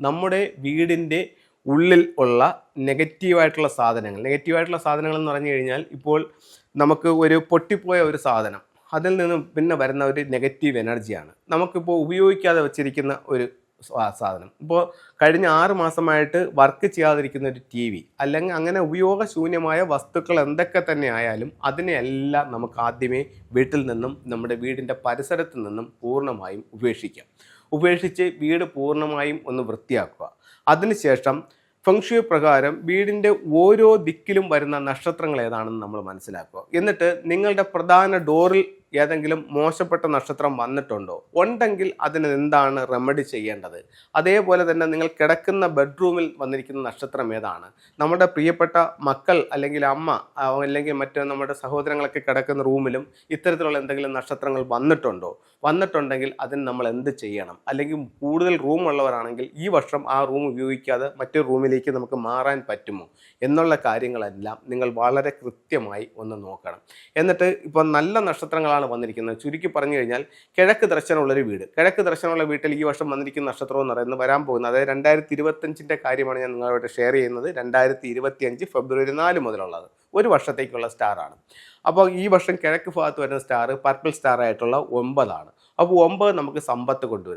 നമ്മുടെ വീടിന്റെ ഉള്ളിൽ ഉള്ള നെഗറ്റീവായിട്ടുള്ള സാധനങ്ങൾ. നെഗറ്റീവായിട്ടുള്ള സാധനങ്ങൾ എന്ന് പറഞ്ഞു കഴിഞ്ഞാൽ ഇപ്പോൾ നമുക്ക് ഒരു പൊട്ടിപ്പോയ ഒരു സാധനം. അതിൽ നിന്നും പിന്നെ വരുന്ന ഒരു നെഗറ്റീവ് എനർജിയാണ് നമുക്കിപ്പോൾ ഉപയോഗിക്കാതെ വെച്ചിരിക്കുന്ന ഒരു സാധനം. ഇപ്പോൾ കഴിഞ്ഞ ആറ് മാസമായിട്ട് വർക്ക് ചെയ്യാതിരിക്കുന്ന ഒരു ടി വി അല്ലെങ്കിൽ അങ്ങനെ ഉപയോഗശൂന്യമായ വസ്തുക്കൾ എന്തൊക്കെ തന്നെ ആയാലും അതിനെയെല്ലാം നമുക്ക് ആദ്യമേ വീട്ടിൽ നിന്നും നമ്മുടെ വീടിന്റെ പരിസരത്ത് നിന്നും പൂർണമായും ഉപേക്ഷിക്കാം. ഉപേക്ഷിച്ച് വീട് പൂർണമായും ഒന്ന് വൃത്തിയാക്കുക. അതിനുശേഷം ഫംഗ്ഷു പ്രകാരം വീടിന്റെ ഓരോ ദിക്കിലും വരുന്ന നക്ഷത്രങ്ങൾ ഏതാണെന്ന് നമ്മൾ മനസ്സിലാക്കുക. എന്നിട്ട് നിങ്ങളുടെ പ്രധാന ഡോറിൽ ഏതെങ്കിലും മോശപ്പെട്ട നക്ഷത്രം വന്നിട്ടുണ്ടോ? ഉണ്ടെങ്കിൽ അതിന് എന്താണ് റെമഡി ചെയ്യേണ്ടത്? അതേപോലെ തന്നെ നിങ്ങൾ കിടക്കുന്ന ബെഡ്റൂമിൽ വന്നിരിക്കുന്ന നക്ഷത്രം ഏതാണ്? നമ്മുടെ പ്രിയപ്പെട്ട മക്കൾ അല്ലെങ്കിൽ അമ്മ അല്ലെങ്കിൽ മറ്റ് നമ്മുടെ സഹോദരങ്ങളൊക്കെ കിടക്കുന്ന റൂമിലും ഇത്തരത്തിലുള്ള എന്തെങ്കിലും നക്ഷത്രങ്ങൾ വന്നിട്ടുണ്ടോ? വന്നിട്ടുണ്ടെങ്കിൽ അതിന് നമ്മൾ എന്ത് ചെയ്യണം? അല്ലെങ്കിൽ കൂടുതൽ റൂം ഉള്ളവരാണെങ്കിൽ ഈ വർഷം ആ റൂം ഉപയോഗിക്കാതെ മറ്റൊരു റൂമിലേക്ക് നമുക്ക് മാറാൻ പറ്റുമോ? എന്നുള്ള കാര്യങ്ങളെല്ലാം നിങ്ങൾ വളരെ കൃത്യമായി ഒന്ന് നോക്കണം. എന്നിട്ട് ഇപ്പോൾ നല്ല നക്ഷത്രങ്ങളാണ് വന്നിരിക്കുന്നത് ചുരുക്കി പറഞ്ഞു കഴിഞ്ഞാൽ കിഴക്ക് ദർശനമുള്ളൊരു വീട്. കിഴക്ക് ദർശനമുള്ള വീട്ടിൽ ഈ വർഷം വന്നിരിക്കുന്ന നക്ഷത്രം എന്ന് പറയുന്നത് വരാൻ പോകുന്നത്. അതായത് രണ്ടായിരത്തി ഇരുപത്തഞ്ചിന്റെ കാര്യമാണ് ഞാൻ നിങ്ങളോട് ഷെയർ ചെയ്യുന്നത്. രണ്ടായിരത്തി ഇരുപത്തിയഞ്ച് ഫെബ്രുവരി നാല് മുതലുള്ളത്. ഒരു വർഷത്തേക്കുള്ള സ്റ്റാറാണ് അപ്പോൾ ഈ വർഷം കിഴക്ക് ഭാഗത്ത് വരുന്ന സ്റ്റാർ പർപ്പിൾ സ്റ്റാർ ആയിട്ടുള്ള ഒമ്പതാണ്. അപ്പോൾ ഒമ്പത് നമുക്ക് സമ്പത്ത് കൊണ്ടുവരും.